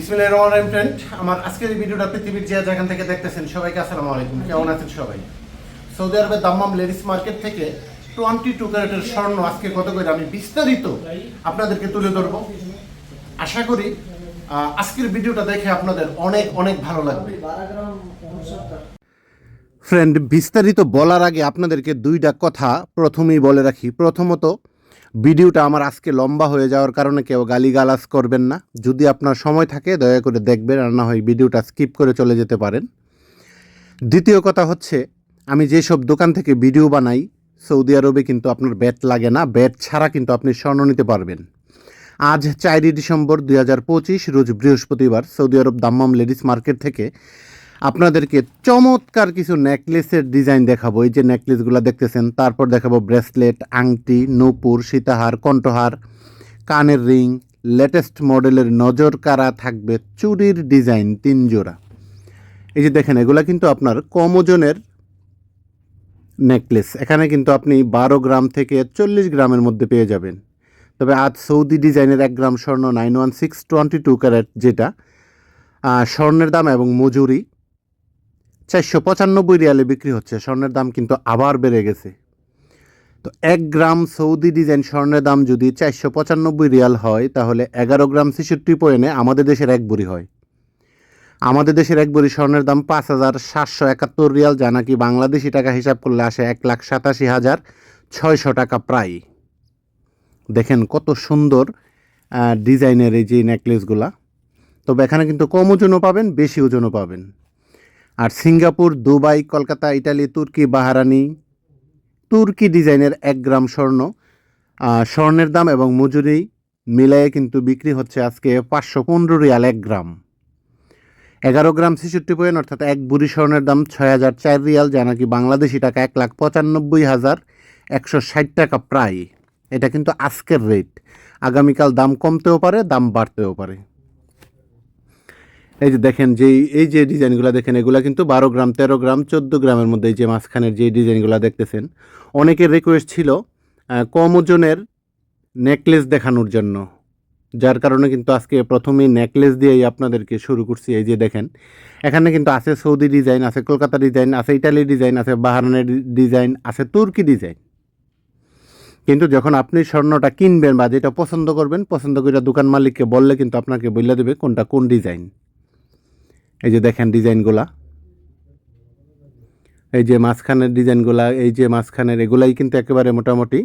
বিসমিল্লাহ রহমান রহিম ফ্রেন্ড আমার আজকের ভিডিওটা পৃথিবীর যে যেখান থেকে দেখতেছেন সবাইকে আলাইকুম। কেমন আছেন সবাই? সৌদি আরবের দাম্মাম লেডিস মার্কেট থেকে টোয়েন্টি টু ক্যারেটের স্বর্ণ আজকে কত করে? আমি বিস্তারিত আপনাদেরকে তুলে ধরবো। আশা করি আজকের ভিডিওটা দেখে আপনাদের অনেক অনেক ভালো লাগবে। ফ্রেন্ড বিস্তারিত বলার আগে আপনাদেরকে দুইটা কথা প্রথমেই বলে রাখি। প্রথমত ভিডিওটা আমার আজকে লম্বা হয়ে যাওয়ার কারণে কেউ গালিগালাজ করবেন না। যদি আপনার সময় থাকে, দয়া করে দেখবেন আর না হয় ভিডিওটা স্কিপ করে চলে যেতে পারেন। দ্বিতীয় কথা হচ্ছে, আমি যেসব দোকান থেকে ভিডিও বানাই, সৌদি আরবে কিন্তু আপনার ব্যাট লাগে না। ব্যাট ছাড়া কিন্তু আপনি স্বর্ণ নিতে পারবেন। আজ চারই ডিসেম্বর দুই হাজার পঁচিশ, রোজ বৃহস্পতিবার Saudi Arab Dammam ladies market থেকে আপনাদেরকে চমৎকার কিছু নেকলেসের ডিজাইন দেখাবো। এই যে নেকলেসগুলো দেখতেছেন, তারপর দেখাবো ব্রেসলেট আংটি, নূপুর, সীতাহার, কণ্ঠহার, কানের রিং লেটেস্ট মডেলের নজর কারা থাকবে চুরির ডিজাইন তিন জোড়া। এই যে দেখেন, এগুলা কিন্তু আপনার কম ওজনের নেকলেস এখানে কিন্তু আপনি বারো গ্রাম থেকে চল্লিশ গ্রামের মধ্যে পেয়ে যাবেন। তবে আজ সৌদি ডিজাইনের এক গ্রাম স্বর্ণ nine one six twenty two carat যেটা স্বর্ণের দাম এবং মজুরি চারশো পঁচানব্বই রিয়ালে বিক্রি হচ্ছে। স্বর্ণের দাম কিন্তু আবার বেড়ে গেছে। তো এক গ্রাম সৌদি ডিজাইন স্বর্ণের দাম যদি চারশো পঁচানব্বই রিয়াল হয়, তাহলে এগারো গ্রাম ছেষট্টি পয়েন্টে আমাদের দেশের এক বুড়ি হয়। আমাদের দেশের এক বুড়ি স্বর্ণের দাম পাঁচ হাজার সাতশো একাত্তর রিয়াল, যা নাকি বাংলাদেশি টাকা হিসাব করলে আসে এক লাখ সাতাশি হাজার ছয়শো টাকা প্রায়। দেখেন কত সুন্দর ডিজাইনের এই যে নেকলেসগুলা তবে এখানে কিন্তু কম ওজনও পাবেন, বেশি ওজনও পাবেন। আর সিঙ্গাপুর, দুবাই, কলকাতা ইটালি তুর্কি, বাহারানি। তুর্কি ডিজাইনের এক গ্রাম স্বর্ণ স্বর্ণের দাম এবং মজুরি মিলায়ে কিন্তু বিক্রি হচ্ছে আজকে পাঁচশো পনেরো রিয়াল এক গ্রাম। এগারো গ্রাম ছেষট্টি পয়েন্ট, অর্থাৎ এক বুড়ি স্বর্ণের দাম ছয় হাজার চার রিয়াল, যা নাকি বাংলাদেশি টাকা এক লাখ পঁচানব্বই হাজার একশো ষাট টাকা প্রায়। এটা কিন্তু আজকের রেট আগামীকাল দাম কমতেও পারে, দাম বাড়তেও পারে। এই যে দেখেন যে এই যে ডিজাইনগুলো দেখেন, এগুলো কিন্তু বারো গ্রাম, তেরো গ্রাম, চোদ্দ গ্রামের মধ্যে এই যে মাঝখানের যে ডিজাইনগুলো দেখতেছেন, অনেকের রিকোয়েস্ট ছিল কম ওজনের নেকলেস দেখানোর জন্য। যার কারণে কিন্তু আজকে প্রথমেই নেকলেস দিয়েই আপনাদেরকে শুরু করছি। এই যে দেখেন, এখানে কিন্তু আছে সৌদি ডিজাইন, আছে কলকাতা ডিজাইন, আছে ইটালি ডিজাইন, আছে বাহারানের ডিজাইন, আছে তুর্কি ডিজাইন। কিন্তু যখন আপনি স্বর্ণটা কিনবেন বা যেটা পছন্দ করবেন, পছন্দ করে দোকান মালিককে বললে কিন্তু আপনাকে বললে দেবে কোনটা কোন ডিজাইন। এই যে দেখেন ডিজাইনগুলা। এই যে মাঝখানের ডিজাইনগুলা, এই যে মাঝখানের, এগুলাই কিন্তু একেবারে মোটামুটি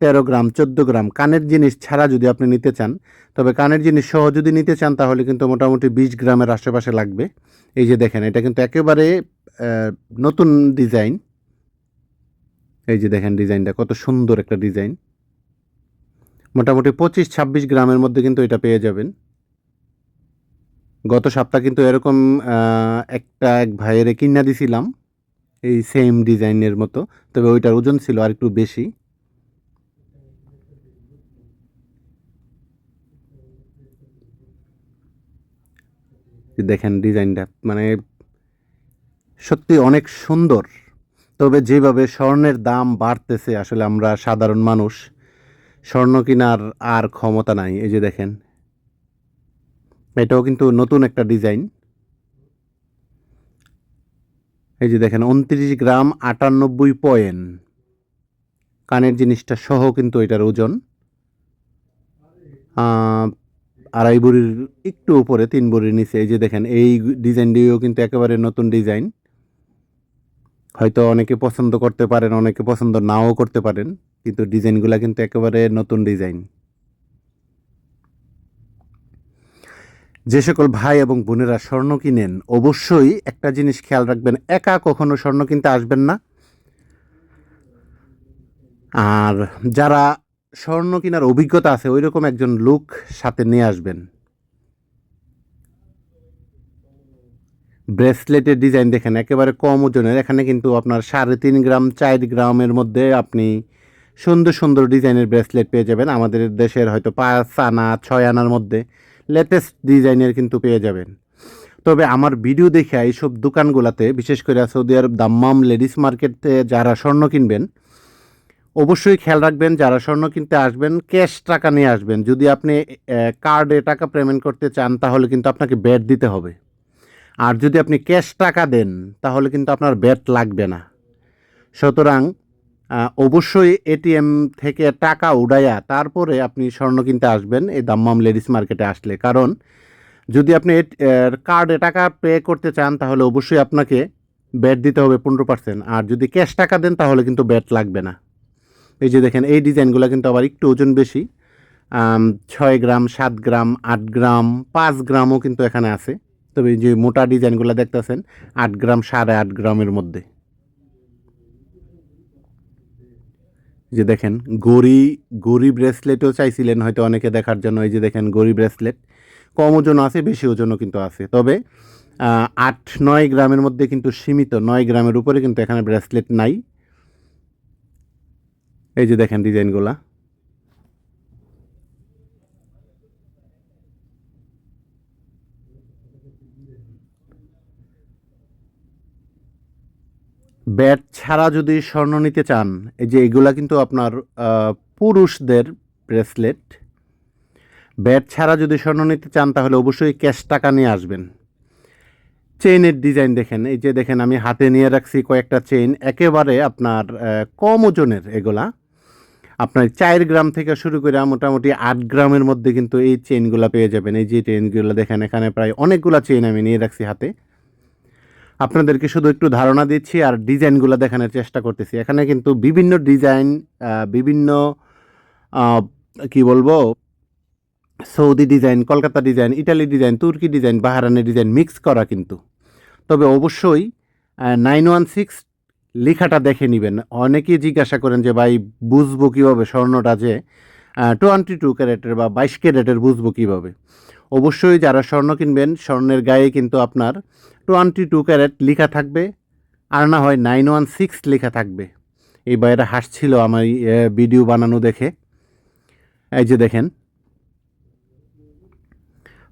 তেরো গ্রাম, চোদ্দ গ্রাম। কানের জিনিস ছাড়া যদি আপনি নিতে চান, তবে কানের জিনিস সহ যদি নিতে চান, তাহলে কিন্তু মোটামুটি বিশ গ্রামের আশেপাশে লাগবে। এই যে দেখেন, এটা কিন্তু একেবারে নতুন ডিজাইন। এই যে দেখেন ডিজাইনটা, কত সুন্দর একটা ডিজাইন। মোটামুটি পঁচিশ ছাব্বিশ গ্রামের মধ্যে কিন্তু এটা পেয়ে যাবেন। গত সপ্তাহ কিন্তু এরকম একটা এক ভাইয়ের কিনা দিছিলাম, এই সেম ডিজাইনের মতো, তবে ওইটার ওজন ছিল আর একটু বেশি। দেখেন ডিজাইনটা মানে সত্যি অনেক সুন্দর, তবে যেভাবে স্বর্ণের দাম বাড়তেছে, আসলে আমরা সাধারণ মানুষ, স্বর্ণ কেনার আর ক্ষমতা নাই, এই যে দেখেন। এটাও কিন্তু নতুন একটা ডিজাইন। এই যে দেখেন, উনত্রিশ গ্রাম আটানব্বই পয়েন্ট। কানের জিনিসটা সহ কিন্তু এটার ওজন। আড়াই বড়ির একটু উপরে, তিন বড়ির নিচে। এই যে দেখেন, এই ডিজাইনটিও কিন্তু একেবারে নতুন ডিজাইন। হয়তো অনেকে পছন্দ করতে পারেন, অনেকে পছন্দ নাও করতে পারেন, কিন্তু ডিজাইনগুলো কিন্তু একেবারে নতুন ডিজাইন। যে সকল ভাই এবং বোনেরা স্বর্ণ কিনেন, অবশ্যই একটা জিনিস খেয়াল রাখবেন, একা কখনো স্বর্ণ কিনতে আসবেন না। আর যারা স্বর্ণ কেনার অভিজ্ঞতা আছে ওই রকম একজন লোক সাথে নিয়ে আসবেন। ব্রেসলেটের ডিজাইন দেখেন, একেবারে কম ওজনের। এখানে কিন্তু আপনার সাড়ে তিন গ্রাম, চার গ্রামের মধ্যে আপনি সুন্দর সুন্দর ডিজাইনের ব্রেসলেট পেয়ে যাবেন। আমাদের দেশের হয়তো পাঁচ আনা, ছয় আনার মধ্যে। লেটেস্ট ডিজাইনের কিন্তু পেয়ে যাবেন। তবে আমার ভিডিও দেখে এইসব দোকানগুলোতে, বিশেষ করে সৌদি আরব দাম্মাম লেডিস মার্কেটে যারা স্বর্ণ কিনবেন, অবশ্যই খেয়াল রাখবেন যারা স্বর্ণ কিনতে আসবেন, ক্যাশ টাকা নিয়ে আসবেন। যদি আপনি কার্ডে টাকা পেমেন্ট করতে চান, তাহলে কিন্তু আপনাকে ব্যাট দিতে হবে। আর যদি আপনি ক্যাশ টাকা দেন, তাহলে কিন্তু আপনার ব্যাট লাগবে না। সুতরাং অবশ্যই এটিএম থেকে টাকা উড়াইয়া তারপরে আপনি স্বর্ণ কিনতে আসবেন। এই দাম্মাম লেডিস মার্কেটে আসলে। কারণ যদি আপনি কার্ডে টাকা পে করতে চান, তাহলে অবশ্যই আপনাকে ব্যাট দিতে হবে পনেরো পার্সেন্ট আর যদি ক্যাশ টাকা দেন, তাহলে কিন্তু ব্যাট লাগবে না। এই যে দেখেন, এই ডিজাইনগুলো কিন্তু আবার একটু ওজন বেশি। ছয় গ্রাম, সাত গ্রাম, আট গ্রাম, পাঁচ গ্রামও কিন্তু এখানে আছে। তবে যে মোটা ডিজাইনগুলো দেখতেছেন, আট গ্রাম সাড়ে আট গ্রামের মধ্যে। যে দেখেন গড়ি গড়ি ব্রেসলেটও চাইছিলেন হয়তো অনেকে দেখার জন্য। এই যে দেখেন গড়ি ব্রেসলেট, কম ওজন আছে, বেশি ওজনও কিন্তু আছে। তবে আট নয় গ্রামের মধ্যে কিন্তু সীমিত, নয় গ্রামের উপরে কিন্তু এখানে ব্রেসলেট নাই। এই যে দেখেন ডিজাইনগুলা। ব্যাট ছাড়া যদি স্বর্ণ নিতে চান, এই যে এগুলা কিন্তু আপনার পুরুষদের ব্রেসলেট। ব্যাট ছাড়া যদি স্বর্ণ নিতে চান, তাহলে অবশ্যই ক্যাশ টাকা নিয়ে আসবেন। চেইনের ডিজাইন দেখেন, এই যে দেখেন আমি হাতে নিয়ে রাখছি কয়েকটা চেইন, একেবারে আপনার কম ওজনের এগুলা। আপনার চার গ্রাম থেকে শুরু করে মোটামুটি আট গ্রামের মধ্যে কিন্তু এই চেইনগুলো পেয়ে যাবেন। এই যে চেইনগুলো দেখেন, এখানে প্রায় অনেকগুলো চেইন আমি নিয়ে রাখছি হাতে। আপনাদেরকে শুধু একটু ধারণা দিচ্ছি আর ডিজাইনগুলো দেখানোর চেষ্টা করতেছি। এখানে কিন্তু বিভিন্ন ডিজাইন বিভিন্ন কি বলব, Saudi design, Kolkata design, Italy design, তুর্কি ডিজাইন বাহারানি ডিজাইন মিক্স করা কিন্তু। তবে অবশ্যই নাইন ওয়ান সিক্স লেখাটা দেখে নেবেন। অনেকেই জিজ্ঞাসা করেন যে, ভাই, বুঝব কীভাবে স্বর্ণটা যে টোয়েন্টি টু ক্যারেটের বা বাইশ ক্যারেটের বুঝব কীভাবে? অবশ্যই যারা স্বর্ণ কিনবেন, স্বর্ণের গায়ে কিন্তু আপনার টোয়েন্টি টু ক্যারেট লেখা থাকবে, আর না হয় নাইন ওয়ান সিক্স লেখা থাকবে। এই বাইরে হাসছিল আমার ভিডিও বানানো দেখে। এই যে দেখেন,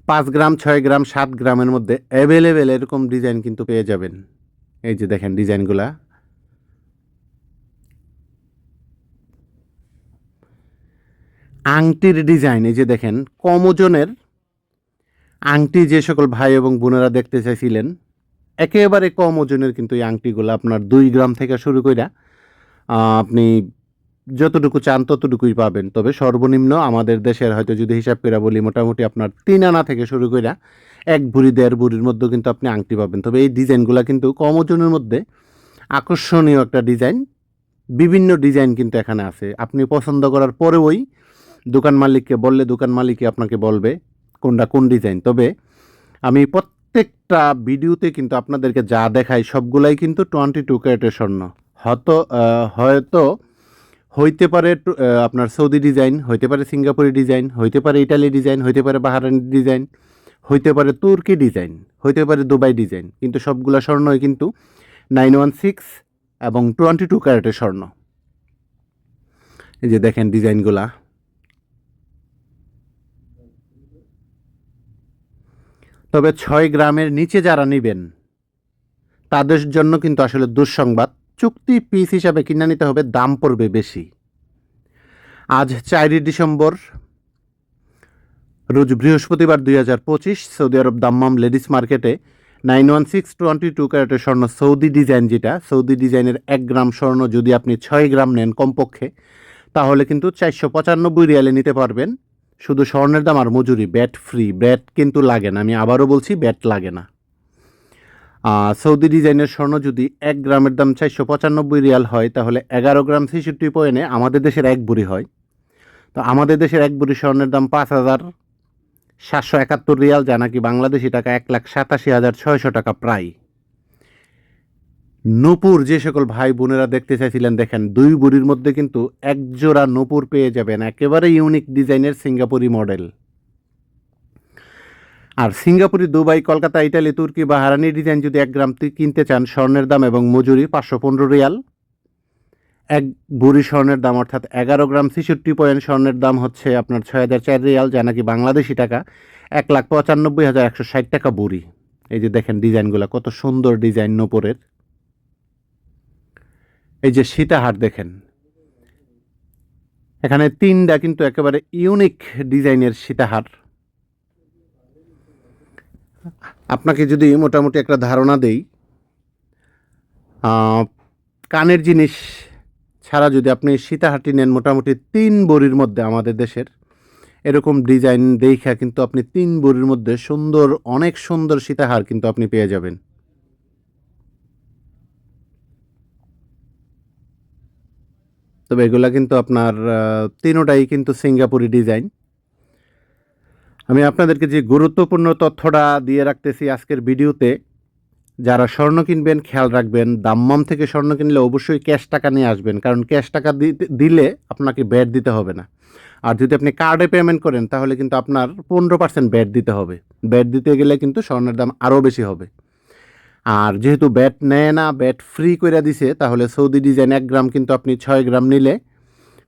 পাঁচ গ্রাম, ছয় গ্রাম, সাত গ্রামের মধ্যে অ্যাভেলেবেল এরকম ডিজাইন কিন্তু পেয়ে যাবেন। এই যে দেখেন ডিজাইনগুলা আংটির ডিজাইন এই যে দেখেন, কম ওজনের আংটি যে সকল ভাই এবং বোনেরা দেখতে চাইছিলেন, একেবারে কম ওজনের কিন্তু এই আংটিগুলো আপনার দুই গ্রাম থেকে শুরু করে আপনি যতটুকু চান ততটুকুই পাবেন। তবে সর্বনিম্ন আমাদের দেশের হয়তো যদি হিসাব করে বলি, মোটামুটি আপনার তিন আনা থেকে শুরু করে এক ভুড়ি, দেড় ভুড়ির মধ্যেও কিন্তু আপনি আংটি পাবেন। তবে এই ডিজাইনগুলো কিন্তু কম ওজনের মধ্যে আকর্ষণীয় একটা ডিজাইন, বিভিন্ন ডিজাইন কিন্তু এখানে আছে। আপনি পছন্দ করার পরেওই দোকান মালিককে বললে দোকান মালিকই আপনাকে বলবে কোনটা কোন ডিজাইন। তবে আমি প্রত্যেকটা ভিডিওতে কিন্তু আপনাদেরকে যা দেখাই সবগুলাই কিন্তু টোয়েন্টি টু ক্যারেটের স্বর্ণ। হয়তো হয়তো হইতে পারে আপনার সৌদি ডিজাইন, হইতে পারে সিঙ্গাপুরি ডিজাইন, হইতে পারে ইটালি ডিজাইন, হইতে পারে বাহারানি ডিজাইন, হইতে পারে তুর্কি ডিজাইন, হইতে পারে দুবাই ডিজাইন। কিন্তু সবগুলা স্বর্ণই কিন্তু নাইন ওয়ান সিক্স এবং টোয়েন্টি টু ক্যারেটের স্বর্ণ। এই যে দেখেন ডিজাইনগুলা। তবে ছয় গ্রামের নিচে যারা নেবেন, তাদের জন্য কিন্তু আসলে দুঃসংবাদ। চুক্তি পিস হিসাবে কিনে নিতে হবে, দাম পড়বে বেশি। আজ চারই ডিসেম্বর, রোজ বৃহস্পতিবার দুই হাজার পঁচিশ, সৌদি আরব দাম্মাম লেডিস মার্কেটে nine one six twenty two ক্যারেটের স্বর্ণ সৌদি ডিজাইন যেটা, সৌদি ডিজাইনের এক গ্রাম স্বর্ণ যদি আপনি ছয় গ্রাম নেন কমপক্ষে, তাহলে কিন্তু চারশো পঁচানব্বই রিয়ালে নিতে পারবেন। শুধু স্বর্ণের দাম আর মজুরি ব্যাট ফ্রি ব্যাট কিন্তু লাগে না। আমি আবারও বলছি ব্যাট লাগে না। সৌদি ডিজাইনের স্বর্ণ যদি এক গ্রামের দাম চারশো পঁচানব্বই রিয়াল হয়, তাহলে এগারো গ্রাম ছেষট্টি পয়েন্টে আমাদের দেশের এক বুড়ি হয়। তো আমাদের দেশের এক বুড়ি স্বর্ণের দাম পাঁচ হাজার সাতশো একাত্তর রিয়াল, যা নাকি বাংলাদেশি টাকা এক লাখ সাতাশি হাজার ছয়শো টাকা প্রায়। নূপুর, যে সকল ভাই বোনেরা দেখতে চাইছিলেন, দেখেন, দুই বুড়ির মধ্যে কিন্তু একজোড়া নূপুর পেয়ে যাবেন। একেবারে ইউনিক ডিজাইনের সিঙ্গাপুরি মডেল আর সিঙ্গাপুরি, দুবাই, কলকাতা, ইটালি, তুর্কি বা হারানি ডিজাইন যদি এক গ্রাম কিনতে চান, স্বর্ণের দাম এবং মজুরি পাঁচশো পনেরো রিয়াল। এক বুড়ি স্বর্ণের দাম অর্থাৎ এগারো গ্রাম ছেষট্টি পয়েন্ট স্বর্ণের দাম হচ্ছে আপনার ছয় হাজার চার রিয়াল, যা নাকি বাংলাদেশি টাকা। এক লাখ পঁচানব্বই হাজার একশো ষাট টাকা বুড়ি। এই যে দেখেন ডিজাইনগুলো কত সুন্দর ডিজাইন নোপরের। এই যে সীতাহার দেখেন। এখানে তিনটা কিন্তু একেবারে ইউনিক ডিজাইনের সীতাহার। আপনাকে যদি মোটামুটি একটা ধারণা দেই কানের জিনিস ছাড়া যদি আপনি সীতাহারটি নেন মোটামুটি তিন বড়ির মধ্যে আমাদের দেশের, এরকম ডিজাইন দেখা কিন্তু আপনি তিন বড়ির মধ্যে সুন্দর, অনেক সুন্দর সীতাহার কিন্তু আপনি পেয়ে যাবেন। তবে এগুলো কিন্তু আপনার তিনোটাই কিন্তু সিঙ্গাপুরি ডিজাইন। আমি আপনাদেরকে যে গুরুত্বপূর্ণ তথ্যটা দিয়ে রাখতেছি আজকের ভিডিওতে, যারা স্বর্ণ কিনবেন, খেয়াল রাখবেন, দাম্মাম থেকে স্বর্ণ কিনলে অবশ্যই ক্যাশ টাকা নিয়ে আসবেন, কারণ ক্যাশ টাকা দিলে আপনাকে ব্যাট দিতে হবে না। আর যদি আপনি কার্ডে পেমেন্ট করেন, তাহলে কিন্তু আপনার পনেরো পার্সেন্ট ব্যাট দিতে হবে। ব্যাট দিতে গেলে কিন্তু স্বর্ণের দাম আরও বেশি হবে। আর যেহেতু ব্যাট নেয় না, ব্যাট ফ্রি করে দিছে, তাহলে সৌদি ডিজাইন এক গ্রাম কিন্তু আপনি ছয় গ্রাম নিলে,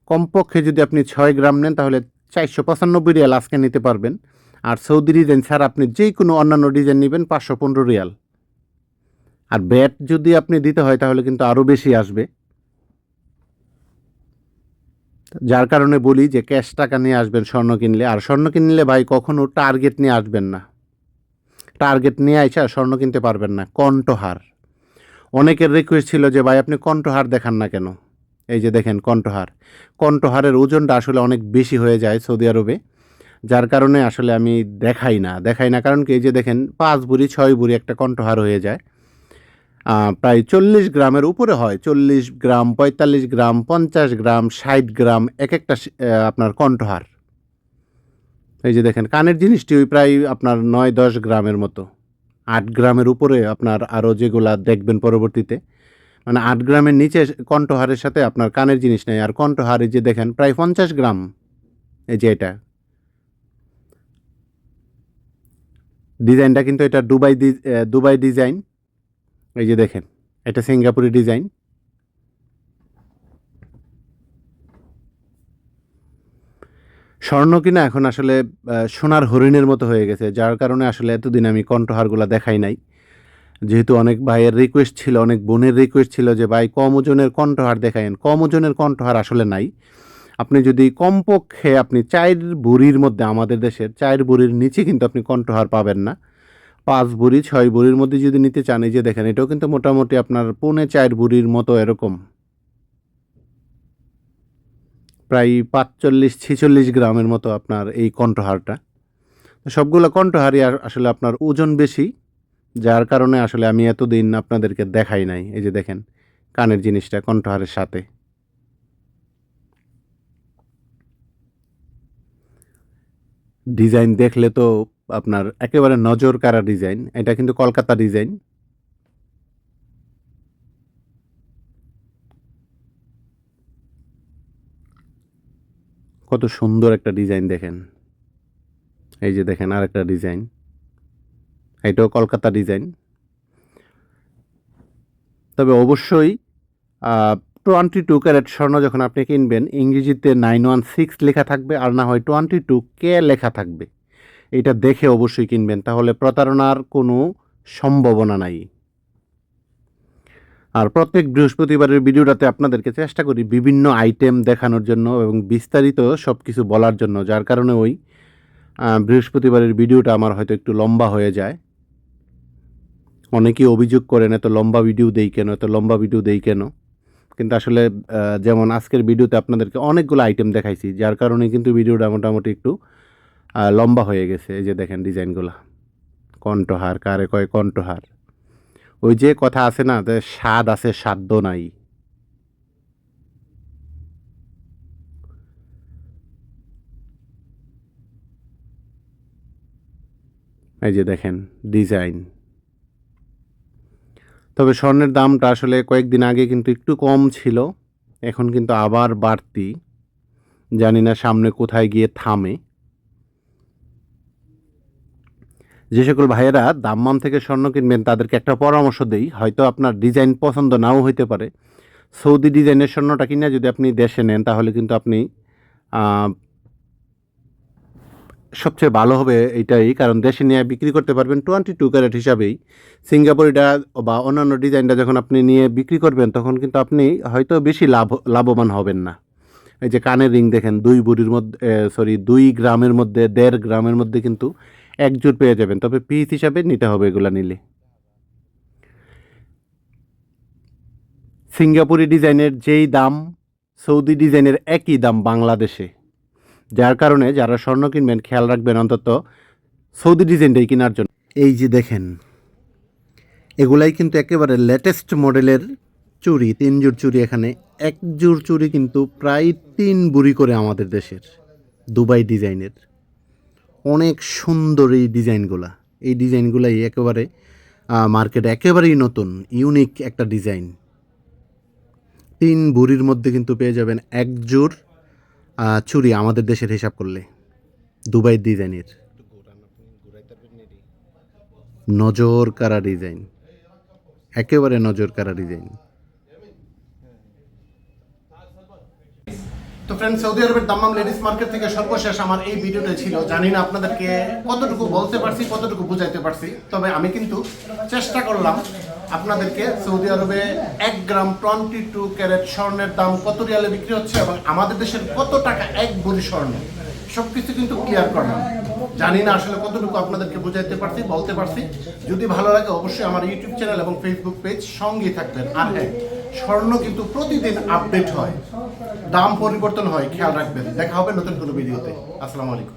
কমপক্ষে যদি আপনি ছয় গ্রাম নেন, তাহলে চারশো পঁচানব্বই রিয়াল আজকে নিতে পারবেন। আর সৌদি ডিজাইন ছাড়া আপনি যে কোনো অন্যান্য ডিজাইন নেবেন, পাঁচশো পনেরো রিয়াল। আর ব্যাট যদি আপনি দিতে হয়, তাহলে কিন্তু আরও বেশি আসবে। যার কারণে বলি যে, ক্যাশ টাকা নিয়ে আসবেন স্বর্ণ কিনলে, আর স্বর্ণ কিনলে ভাই কখনো টার্গেট নিয়ে আসবেন না। টার্গেট নিয়ে আইসা স্বর্ণ কিনতে পারবেন না। কণ্ঠহার। অনেকের রিকোয়েস্ট ছিল যে, ভাই, আপনি কণ্ঠহার দেখান না কেন? এই যে দেখেন, কণ্ঠহার। কণ্ঠহারের ওজনটা আসলে অনেক বেশি হয়ে যায় সৌদি আরবে, যার কারণে আসলে আমি দেখাই না। দেখাই না কারণ কি, এই যে দেখেন, পাঁচ বুড়ি, ছয় বুড়ি একটা কণ্ঠহার হয়ে যায়। প্রায় চল্লিশ গ্রামের উপরে হয়। চল্লিশ গ্রাম, পঁয়তাল্লিশ গ্রাম, পঞ্চাশ গ্রাম, ষাট গ্রাম এক একটা আপনার কণ্ঠহার। এই যে দেখেন, কানের জিনিসটি ওই প্রায় আপনার নয় দশ গ্রামের মতো। আট গ্রামের উপরে আপনার আরও যেগুলা দেখবেন পরবর্তীতে। মানে আট গ্রামের নিচে কণ্ঠহারের সাথে আপনার কানের জিনিস নেই। আর কণ্ঠহার যে দেখেন, প্রায় পঞ্চাশ গ্রাম। এই যে এটা। ডিজাইনটা কিন্তু এটা দুবাই দুবাই ডিজাইন। এই যে দেখেন, এটা সিঙ্গাপুরি ডিজাইন। স্বর্ণ কিনা এখন আসলে সোনার হরিণের মতো হয়ে গেছে, যার কারণে আসলে এতদিন আমি কণ্ঠহারগুলো দেখাই নাই। যেহেতু অনেক ভাইয়ের রিকোয়েস্ট ছিল, অনেক বোনের রিকোয়েস্ট ছিল যে, ভাই, কম ওজনের কণ্ঠহার দেখায়েন কম ওজনের কণ্ঠহার আসলে নাই। আপনি যদি কমপক্ষে আপনি চায়ের বুড়ির মধ্যে, আমাদের দেশের চায়ের বুড়ির নিচে কিন্তু আপনি কণ্ঠহার পাবেন না। পাঁচ বুড়ি, ছয় বুড়ির মধ্যে যদি নিতে চান, এই যে দেখেন, এটাও কিন্তু মোটামুটি আপনার পৌনে চার বুড়ির মতো এরকম। প্রায় পাঁচচল্লিশ, ছেচল্লিশ গ্রামের মতো আপনার এই কণ্ঠহারটা। সবগুলো কণ্ঠহারই আসলে আপনার ওজন বেশি, যার কারণে আসলে আমি এতদিন আপনাদেরকে দেখাই নাই। এই যে দেখেন, কানের জিনিসটা কণ্ঠহারের সাথে। ডিজাইন দেখলে তো আপনার একেবারে নজর কাড়া ডিজাইন, এটা কিন্তু কলকাতা ডিজাইন। কত সুন্দর একটা ডিজাইন দেখেন। এই যে দেখেন আর একটা ডিজাইন। এটাও কলকাতা ডিজাইন। তবে অবশ্যই টোয়েন্টি টু ক্যারেট স্বর্ণ যখন আপনি কিনবেন, ইংরেজিতে নাইন ওয়ান সিক্স লেখা থাকবে আর না হয় টোয়েন্টি টু কে লেখা থাকবে। এটা দেখে অবশ্যই কিনবেন, তাহলে প্রতারণার কোনো সম্ভাবনা নাই। আর প্রত্যেক বৃহস্পতিবারের ভিডিওটাতে আপনাদেরকে চেষ্টা করি বিভিন্ন আইটেম দেখানোর জন্য এবং বিস্তারিত সব কিছু বলার জন্য, যার কারণে ওই বৃহস্পতিবারের ভিডিওটা আমার হয়তো একটু লম্বা হয়ে যায়। অনেকেই অভিযোগ করেন, এত লম্বা ভিডিও দেই কেন? এত লম্বা ভিডিও দেই কেন? কিন্তু আসলে যেমন আজকের ভিডিওতে আপনাদেরকে অনেকগুলো আইটেম দেখাইছি, যার কারণে কিন্তু ভিডিওটা মোটামুটি একটু লম্বা হয়ে গেছে। এই যে দেখেন ডিজাইনগুলো কণ্ঠহার কারে কয় কণ্ঠহার ওই যে কথা আছে না, যে স্বাদ আছে সাধ্য নাই। এই যে দেখেন, ডিজাইন। তবে স্বর্ণের দামটা আসলে কয়েকদিন আগে কিন্তু একটু কম ছিল, এখন কিন্তু আবার বাড়তি। জানি না সামনে কোথায় গিয়ে থামে। যে সকল ভাইয়েরা দাম্মাম থেকে স্বর্ণ কিনবেন, তাদেরকে একটা পরামর্শ দেই। হয়তো আপনার ডিজাইন পছন্দ নাও হইতে পারে। সৌদি ডিজাইনের স্বর্ণটা কিনে যদি আপনি দেশে নেন, তাহলে কিন্তু আপনি সবচেয়ে ভালো হবে এইটাই। কারণ দেশে নিয়ে বিক্রি করতে পারবেন টোয়েন্টি টু ক্যারেট হিসাবেই। সিঙ্গাপুরিটা বা অন্যান্য ডিজাইনটা যখন আপনি নিয়ে বিক্রি করবেন, তখন কিন্তু আপনি হয়তো বেশি লাভ, লাভবান হবেন না। এই যে কানের রিং দেখেন, দুই বুড়ির মধ্যে সরি দুই গ্রামের মধ্যে, দেড় গ্রামের মধ্যে কিন্তু এক জোড় পেয়ে যাবেন, তবে পিস হিসাবে নিতে হবে এগুলা নিলে। সিঙ্গাপুরি ডিজাইনের যেই দাম, সৌদি ডিজাইনের একই দাম বাংলাদেশে। যার কারণে যারা স্বর্ণ কিনবেন, খেয়াল রাখবেন অন্তত, সৌদি ডিজাইনটাই কেনার জন্য। এই যে দেখেন, এগুলাই কিন্তু একেবারে লেটেস্ট মডেলের চুরি, তিন জোড় চুড়ি এখানে। এক জোড় চুড়ি কিন্তু প্রায় তিন বুড়ি করে আমাদের দেশের, দুবাই ডিজাইনের। অনেক সুন্দর এই ডিজাইনগুলা। এই ডিজাইনগুলাই একেবারে মার্কেটে একেবারেই নতুন ইউনিক একটা ডিজাইন। তিন বুড়ির মধ্যে কিন্তু পেয়ে যাবেন এক আহ, চুড়ি আমাদের দেশের হিসাব করলে দুবাই ডিজাইনের। নজর কারা ডিজাইন। একেবারে নজর কারা ডিজাইন। তো ফ্রেন্ড সৌদি আরবের দাম্মাম লেডিস মার্কেট থেকে সর্বশেষ আমার এই ভিডিওটা ছিল। জানি না আপনাদেরকে কতটুকু বলতে পারছি, কতটুকু বুঝাইতে পারছি, তবে আমি কিন্তু চেষ্টা করলাম আপনাদেরকে সৌদি আরবে এক গ্রাম টোয়েন্টি টু ক্যারেট স্বর্ণের দাম কত রিয়ালে বিক্রি হচ্ছে এবং আমাদের দেশের কত টাকা এক ভরি স্বর্ণ, সবকিছু কিন্তু ক্লিয়ার করলাম। জানি না আসলে কতটুকু আপনাদেরকে বুঝাইতে পারছি, বলতে পারছি। যদি ভালো লাগে অবশ্যই আমার ইউটিউব চ্যানেল এবং ফেসবুক পেজ সঙ্গেই থাকবেন, আর হ্যাঁ স্বর্ণ কিন্তু প্রতিদিন আপডেট হয়। দাম পরিবর্তন হয়, খেয়াল রাখবেন। দেখা হবে নতুন কোনো ভিডিওতে। আসসালামু আলাইকুম।